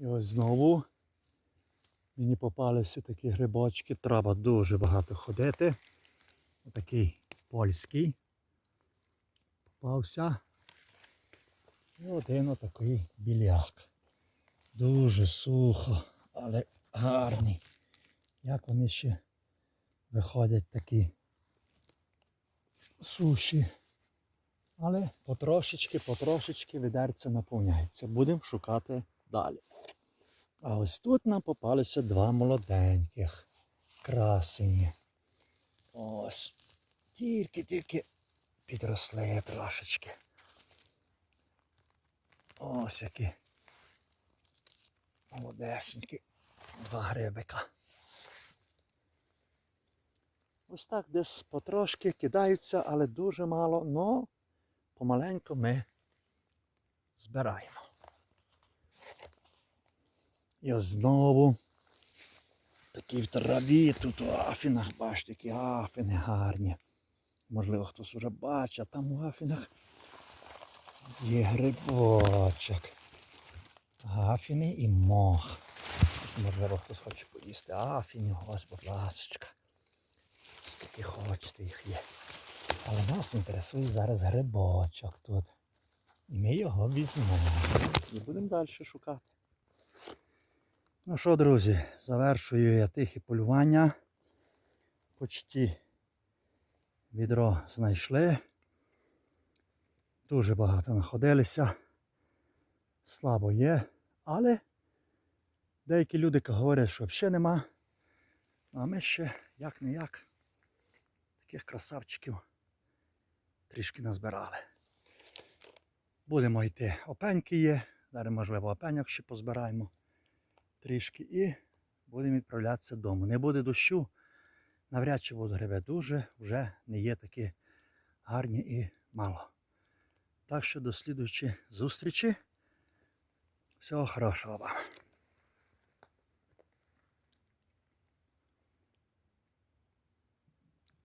І ось знову мені попалися такі грибочки. Треба дуже багато ходити. Отакий польський. Попався. І один отакий біляк. Дуже сухо, але гарний. Як вони ще виходять такі суші. Але потрошечки, потрошечки відерце наповняється. Будемо шукати далі. А ось тут нам попалися два молоденьких красені. Ось. Тільки-тільки підросли трошечки. Ось які молодесенькі два грибика. Ось так десь потрошки кидаються, але дуже мало, но помаленьку ми збираємо. Ось знову такі в траві, тут у афінах, бачите, які афіни гарні. Можливо, хтось уже бачить, а там у афінах є грибочок. Афіни і мох. Можливо, хтось хоче поїсти афінів, ось, будь ласочка. Скільки хочете їх є. Але нас інтересує зараз грибочок тут. І ми його візьмемо. І будемо далі шукати. Ну що, друзі, завершую я тихе полювання. Почти відро знайшли. Дуже багато знаходилися. Слабо є, але деякі люди говорять, що взагалі нема. А ми ще як не як таких красавчиків трішки назбирали. Будемо йти. Опеньки є. Зараз, можливо, опеньок ще позбираємо трішки і будемо відправлятися додому. Не буде дощу, навряд чи будуть гребе дуже, вже не є такі гарні і мало. Так що до слідуючої зустрічі. Всього хорошого вам.